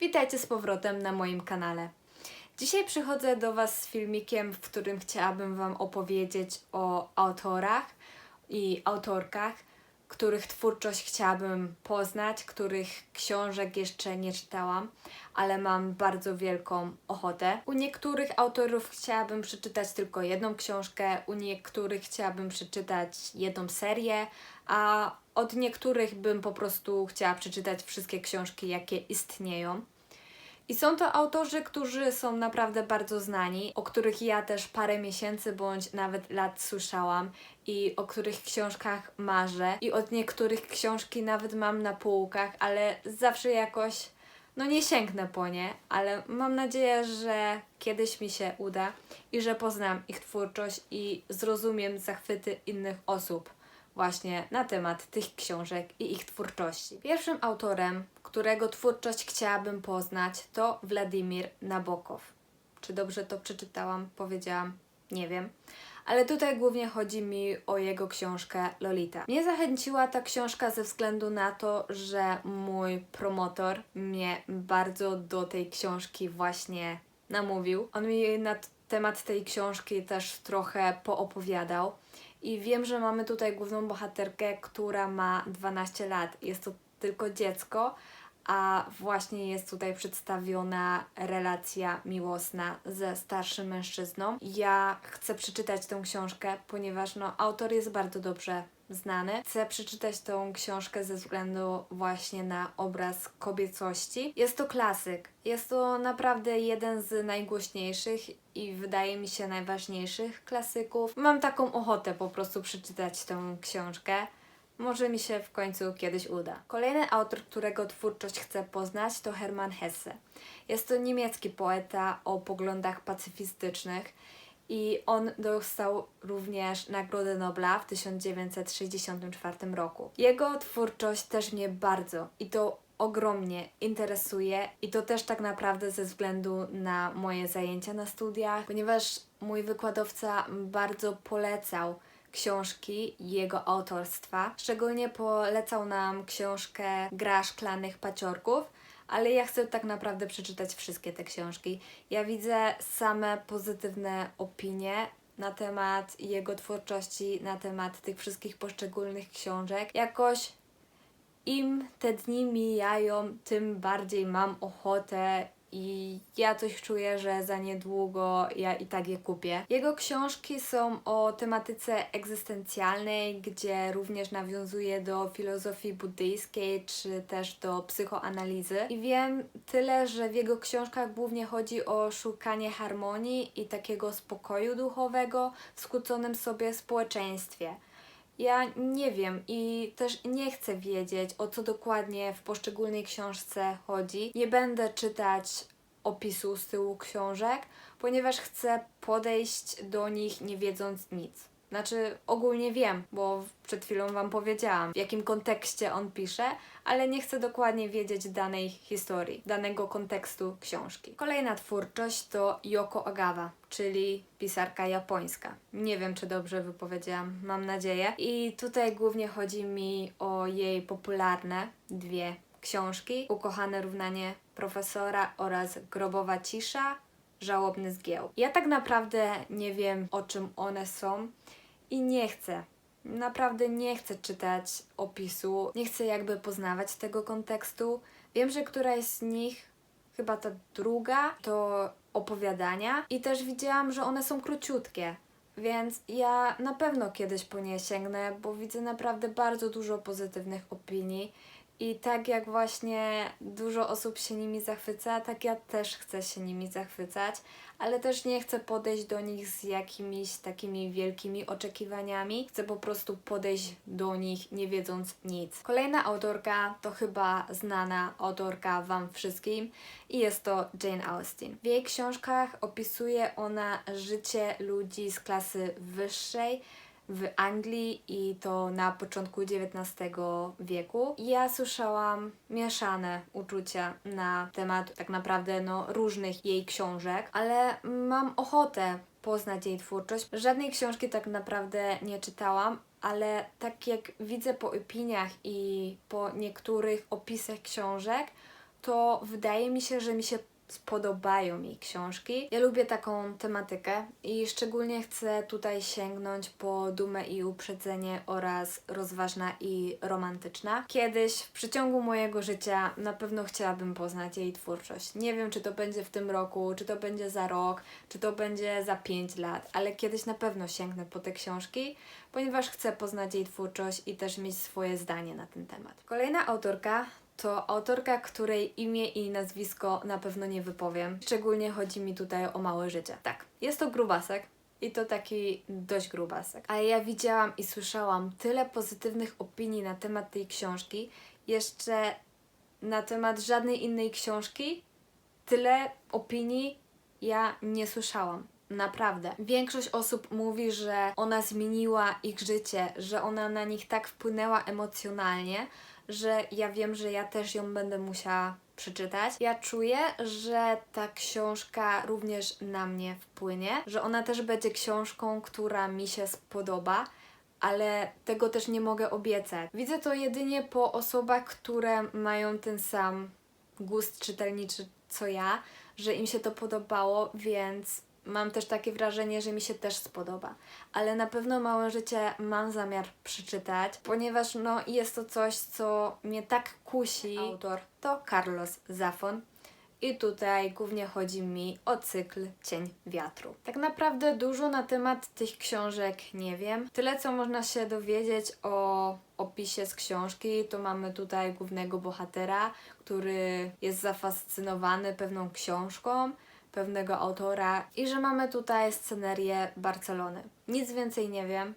Witajcie z powrotem na moim kanale. Dzisiaj przychodzę do Was z filmikiem, w którym chciałabym Wam opowiedzieć o autorach i autorkach, których twórczość chciałabym poznać, których książek jeszcze nie czytałam, ale mam bardzo wielką ochotę. U niektórych autorów chciałabym przeczytać tylko jedną książkę, u niektórych chciałabym przeczytać jedną serię, a od niektórych bym po prostu chciała przeczytać wszystkie książki, jakie istnieją. I są to autorzy, którzy są naprawdę bardzo znani, o których ja też parę miesięcy bądź nawet lat słyszałam i o których książkach marzę. I od niektórych książki nawet mam na półkach, ale zawsze jakoś, no nie sięgnę po nie, ale mam nadzieję, że kiedyś mi się uda i że poznam ich twórczość i zrozumiem zachwyty innych osób właśnie na temat tych książek i ich twórczości. Pierwszym autorem, którego twórczość chciałabym poznać, to Władimir Nabokow. Czy dobrze to przeczytałam, powiedziałam? Nie wiem. Ale tutaj głównie chodzi mi o jego książkę Lolita. Mnie zachęciła ta książka ze względu na to, że mój promotor mnie bardzo do tej książki właśnie namówił. On mi na t- temat tej książki też trochę poopowiadał. I wiem, że mamy tutaj główną bohaterkę, która ma 12 lat. Jest to tylko dziecko, a właśnie jest tutaj przedstawiona relacja miłosna ze starszym mężczyzną. Ja chcę przeczytać tę książkę, ponieważ no, autor jest bardzo dobrze znany. Chcę przeczytać tą książkę ze względu właśnie na obraz kobiecości. Jest to klasyk. Jest to naprawdę jeden z najgłośniejszych i wydaje mi się najważniejszych klasyków. Mam taką ochotę po prostu przeczytać tę książkę. Może mi się w końcu kiedyś uda. Kolejny autor, którego twórczość chcę poznać, to Hermann Hesse. Jest to niemiecki poeta o poglądach pacyfistycznych i on dostał również Nagrodę Nobla w 1964 roku. Jego twórczość też mnie bardzo i to ogromnie interesuje i to też tak naprawdę ze względu na moje zajęcia na studiach, ponieważ mój wykładowca bardzo polecał książki jego autorstwa. Szczególnie polecał nam książkę Gra szklanych paciorków, ale ja chcę tak naprawdę przeczytać wszystkie te książki. Ja widzę same pozytywne opinie na temat jego twórczości, na temat tych wszystkich poszczególnych książek. Jakoś im te dni mijają, tym bardziej mam ochotę i ja coś czuję, że za niedługo ja i tak je kupię. Jego książki są o tematyce egzystencjalnej, gdzie również nawiązuje do filozofii buddyjskiej czy też do psychoanalizy. I wiem tyle, że w jego książkach głównie chodzi o szukanie harmonii i takiego spokoju duchowego w skłóconym sobie społeczeństwie. Ja nie wiem i też nie chcę wiedzieć, o co dokładnie w poszczególnej książce chodzi. Nie będę czytać opisu z tyłu książek, ponieważ chcę podejść do nich nie wiedząc nic. Znaczy, ogólnie wiem, bo przed chwilą Wam powiedziałam, w jakim kontekście on pisze, ale nie chcę dokładnie wiedzieć danej historii, danego kontekstu książki. Kolejna twórczość to Yoko Ogawa, czyli pisarka japońska. Nie wiem, czy dobrze wypowiedziałam, mam nadzieję. I tutaj głównie chodzi mi o jej popularne dwie książki: Ukochane równanie profesora oraz Grobowa cisza żałobny zgieł. Ja tak naprawdę nie wiem, o czym one są i nie chcę. Naprawdę nie chcę czytać opisu, nie chcę jakby poznawać tego kontekstu. Wiem, że któraś z nich, chyba ta druga, to opowiadania i też widziałam, że one są króciutkie. Więc ja na pewno kiedyś po nie sięgnę, bo widzę naprawdę bardzo dużo pozytywnych opinii. I tak jak właśnie dużo osób się nimi zachwyca, tak ja też chcę się nimi zachwycać, ale też nie chcę podejść do nich z jakimiś takimi wielkimi oczekiwaniami. Chcę po prostu podejść do nich nie wiedząc nic. Kolejna autorka to chyba znana autorka Wam wszystkim i jest to Jane Austen. W jej książkach opisuje ona życie ludzi z klasy wyższej w Anglii i to na początku XIX wieku. Ja słyszałam mieszane uczucia na temat tak naprawdę no, różnych jej książek, ale mam ochotę poznać jej twórczość. Żadnej książki tak naprawdę nie czytałam, ale tak jak widzę po opiniach i po niektórych opisach książek, to wydaje mi się, że mi się spodobają mi książki. Ja lubię taką tematykę i szczególnie chcę tutaj sięgnąć po Dumę i Uprzedzenie oraz Rozważna i Romantyczna. Kiedyś w przeciągu mojego życia na pewno chciałabym poznać jej twórczość. Nie wiem, czy to będzie w tym roku, czy to będzie za rok, czy to będzie za 5 lat, ale kiedyś na pewno sięgnę po te książki, ponieważ chcę poznać jej twórczość i też mieć swoje zdanie na ten temat. Kolejna autorka to autorka, której imię i nazwisko na pewno nie wypowiem. Szczególnie chodzi mi tutaj o małe życie. Tak, jest to grubasek. I to taki dość grubasek. Ale ja widziałam i słyszałam tyle pozytywnych opinii na temat tej książki, jeszcze na temat żadnej innej książki, tyle opinii ja nie słyszałam. Naprawdę. Większość osób mówi, że ona zmieniła ich życie, że ona na nich tak wpłynęła emocjonalnie, że ja wiem, że ja też ją będę musiała przeczytać. Ja czuję, że ta książka również na mnie wpłynie, że ona też będzie książką, która mi się spodoba. Ale tego też nie mogę obiecać. Widzę to jedynie po osobach, które mają ten sam gust czytelniczy co ja, że im się to podobało, więc mam też takie wrażenie, że mi się też spodoba. Ale na pewno Małe Życie mam zamiar przeczytać, ponieważ no, jest to coś, co mnie tak kusi. Autor to Carlos Zafon. I tutaj głównie chodzi mi o cykl Cień Wiatru. Tak naprawdę dużo na temat tych książek nie wiem. Tyle, co można się dowiedzieć o opisie z książki, to mamy tutaj głównego bohatera, który jest zafascynowany pewną książką pewnego autora i że mamy tutaj scenerię Barcelony. Nic więcej nie wiem.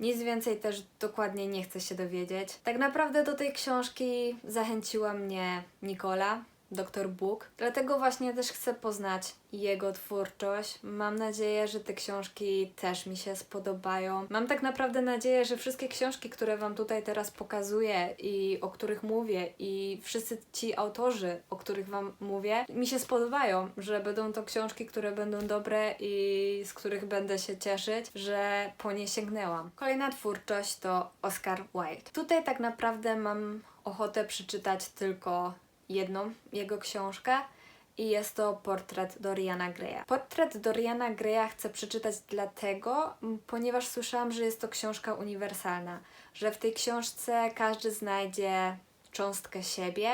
Nic więcej też dokładnie nie chcę się dowiedzieć. Tak naprawdę do tej książki zachęciła mnie Nikola, Dr. Book. Dlatego właśnie też chcę poznać jego twórczość. Mam nadzieję, że te książki też mi się spodobają. Mam tak naprawdę nadzieję, że wszystkie książki, które Wam tutaj teraz pokazuję i o których mówię, i wszyscy ci autorzy, o których Wam mówię, mi się spodobają, że będą to książki, które będą dobre i z których będę się cieszyć, że po nie sięgnęłam. Kolejna twórczość to Oscar Wilde. Tutaj tak naprawdę mam ochotę przeczytać tylko jedną jego książkę i jest to portret Doriana Greya. Portret Doriana Greya chcę przeczytać dlatego, ponieważ słyszałam, że jest to książka uniwersalna, że w tej książce każdy znajdzie cząstkę siebie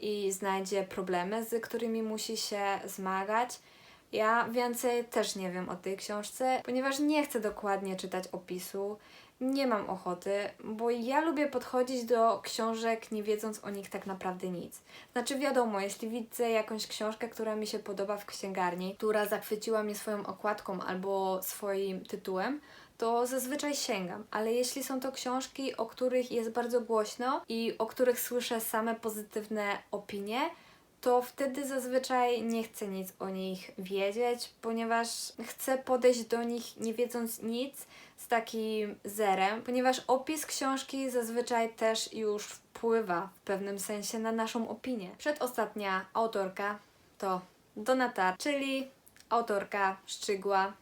i znajdzie problemy, z którymi musi się zmagać. Ja więcej też nie wiem o tej książce, ponieważ nie chcę dokładnie czytać opisu, nie mam ochoty, bo ja lubię podchodzić do książek nie wiedząc o nich tak naprawdę nic. Znaczy wiadomo, jeśli widzę jakąś książkę, która mi się podoba w księgarni, która zachwyciła mnie swoją okładką albo swoim tytułem, to zazwyczaj sięgam, ale jeśli są to książki, o których jest bardzo głośno i o których słyszę same pozytywne opinie, to wtedy zazwyczaj nie chcę nic o nich wiedzieć, ponieważ chcę podejść do nich nie wiedząc nic z takim zerem, ponieważ opis książki zazwyczaj też już wpływa w pewnym sensie na naszą opinię. Przedostatnia autorka to Donata, czyli autorka Szczygła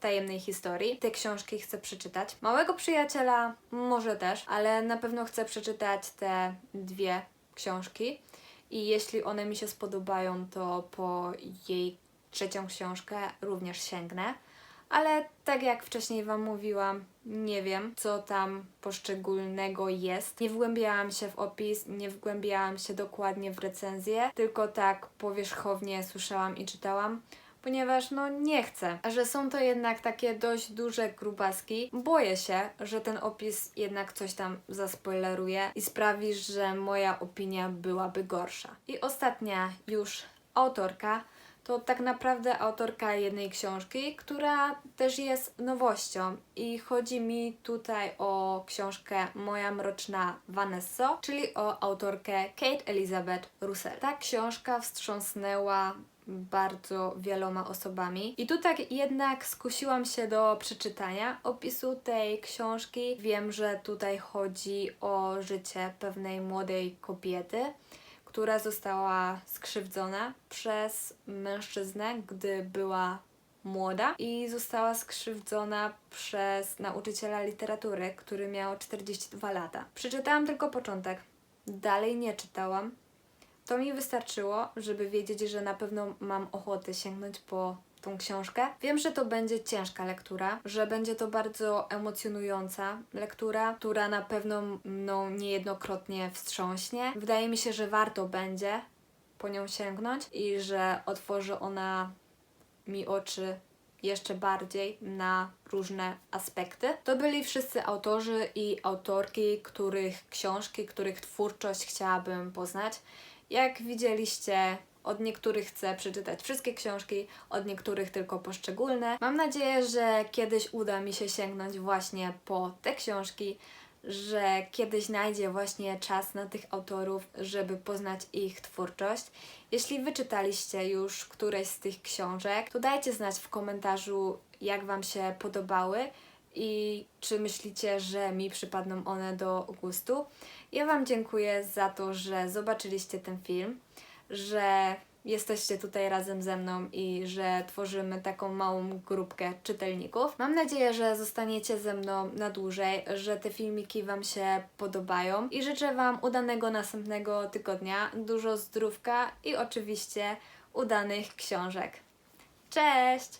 tajemnej historii. Te książki chcę przeczytać. Małego przyjaciela może też, ale na pewno chcę przeczytać te dwie książki i jeśli one mi się spodobają, to po jej trzecią książkę również sięgnę. Ale tak jak wcześniej Wam mówiłam, nie wiem, co tam poszczególnego jest. Nie wgłębiałam się w opis, nie wgłębiałam się dokładnie w recenzję, tylko tak powierzchownie słyszałam i czytałam ponieważ no nie chcę. A że są to jednak takie dość duże grubaski, boję się, że ten opis jednak coś tam zaspoileruje i sprawi, że moja opinia byłaby gorsza. I ostatnia już autorka to tak naprawdę autorka jednej książki, która też jest nowością i chodzi mi tutaj o książkę Moja mroczna Vanessa, czyli o autorkę Kate Elizabeth Russell. Ta książka wstrząsnęła bardzo wieloma osobami. I tu tak jednak skusiłam się do przeczytania opisu tej książki. Wiem, że tutaj chodzi o życie pewnej młodej kobiety, która została skrzywdzona przez mężczyznę, gdy była młoda i została skrzywdzona przez nauczyciela literatury, który miał 42 lata. Przeczytałam tylko początek, dalej nie czytałam, To mi wystarczyło, żeby wiedzieć, że na pewno mam ochotę sięgnąć po tą książkę. Wiem, że to będzie ciężka lektura, że będzie to bardzo emocjonująca lektura, która na pewno mną niejednokrotnie wstrząśnie. Wydaje mi się, że warto będzie po nią sięgnąć i że otworzy ona mi oczy jeszcze bardziej na różne aspekty. To byli wszyscy autorzy i autorki, których książki, których twórczość chciałabym poznać. Jak widzieliście, od niektórych chcę przeczytać wszystkie książki, od niektórych tylko poszczególne. Mam nadzieję, że kiedyś uda mi się sięgnąć właśnie po te książki, że kiedyś znajdzie właśnie czas na tych autorów, żeby poznać ich twórczość. Jeśli wyczytaliście już któreś z tych książek, to dajcie znać w komentarzu, jak Wam się podobały i czy myślicie, że mi przypadną one do gustu. Ja Wam dziękuję za to, że zobaczyliście ten film, że jesteście tutaj razem ze mną i że tworzymy taką małą grupkę czytelników. Mam nadzieję, że zostaniecie ze mną na dłużej, że te filmiki Wam się podobają i życzę Wam udanego następnego tygodnia, dużo zdrówka i oczywiście udanych książek. Cześć!